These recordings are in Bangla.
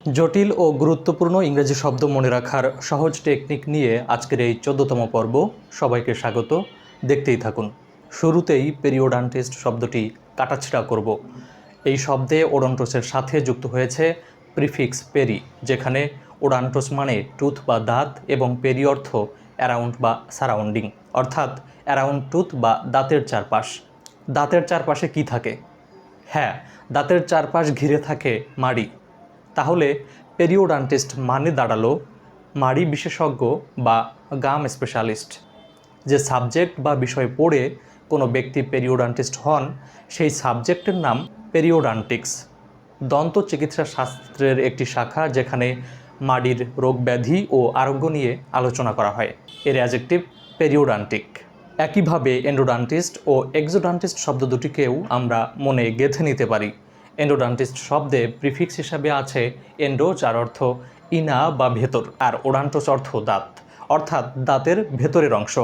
জটিল ও গুরুত্বপূর্ণ ইংরেজি শব্দ মনে রাখার সহজ টেকনিক নিয়ে আজকের এই চোদ্দতম পর্ব সবাইকে স্বাগত। দেখতেই থাকুন, শুরুতেই পেরিওডান্টিস্ট শব্দটি কাটাছিড়া করব। এই শব্দে ওডন্টোসের সাথে যুক্ত হয়েছে প্রিফিক্স পেরি, যেখানে ওডান্টোস মানে টুথ বা দাঁত এবং পেরি অর্থ অ্যারাউন্ড বা সারাউন্ডিং অর্থাৎ অ্যারাউন্ড টুথ বা দাঁতের চারপাশ। দাঁতের চারপাশে কি থাকে? হ্যাঁ দাঁতের চারপাশ ঘিরে থাকে মাড়ি তাহলে পেরিওডান্টিস্ট মানে দাঁড়াল মাড়ি বিশেষজ্ঞ বা গাম স্পেশালিস্ট। যে সাবজেক্ট বা বিষয় পড়ে কোনো ব্যক্তি পেরিওডান্টিস্ট হন, সেই সাবজেক্টের নাম পেরিওডান্টিক্স। দন্ত চিকিৎসা শাস্ত্রের একটি শাখা যেখানে মাড়ির রোগ ব্যাধি ও আরোগ্য নিয়ে আলোচনা করা হয়। এর অ্যাজেক্টিভ পেরিওডান্টিক। একইভাবে এন্ডোডান্টিস্ট ও এক্সোডান্টিস্ট শব্দ দুটিকেও আমরা মনে গেঁথে নিতে পারি। এন্ডোডান্টিস্ট শব্দে প্রিফিক্স হিসাবে আছে এন্ডো, যার অর্থ ইনা বা ভেতর, আর ওডান্টোস অর্থ দাঁত, অর্থাৎ দাঁতের ভেতরের অংশ।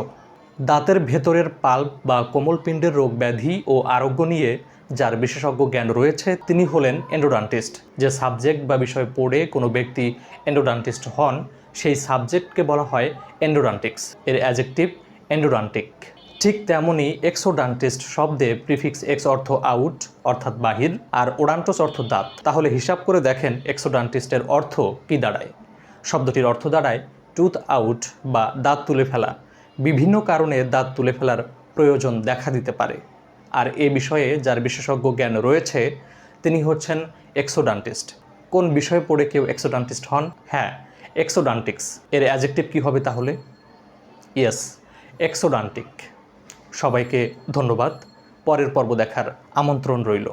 দাঁতের ভেতরের পাল্প বা কোমল পিণ্ডের রোগ ব্যাধি ও আরোগ্য নিয়ে যার বিশেষজ্ঞ জ্ঞান রয়েছে, তিনি হলেন এন্ডোডান্টিস্ট। যে সাবজেক্ট বা বিষয় পড়ে কোনো ব্যক্তি এন্ডোডান্টিস্ট হন, সেই সাবজেক্টকে বলা হয় এন্ডোডান্টিক্স। এর অ্যাজেক্টিভ এন্ডোডান্টিক। ঠিক তেমনই এক্সোডান্টিস্ট শব্দে প্রিফিক্স এক্স অর্থ আউট, অর্থাৎ বাহির, আর ওডান্টোস অর্থ দাঁত। তাহলে হিসাব করে দেখেন এক্সোডান্টিস্টের অর্থ কী দাঁড়ায়। শব্দটির অর্থ দাঁড়ায় টুথ আউট বা দাঁত তুলে ফেলা। বিভিন্ন কারণে দাঁত তুলে ফেলার প্রয়োজন দেখা দিতে পারে। আর এ বিষয়ে যার বিশেষজ্ঞ জ্ঞান রয়েছে, তিনি হচ্ছেন এক্সোডান্টিস্ট। কোন বিষয়ে পড়ে কেউ এক্সোডান্টিস্ট হন? হ্যাঁ এক্সোডান্টিক্স। এর অ্যাজেক্টিভ কী হবে তাহলে? ইয়েস এক্সোডান্টিক। সবাইকে ধন্যবাদ। পরের পর্ব দেখার আমন্ত্রণ রইল।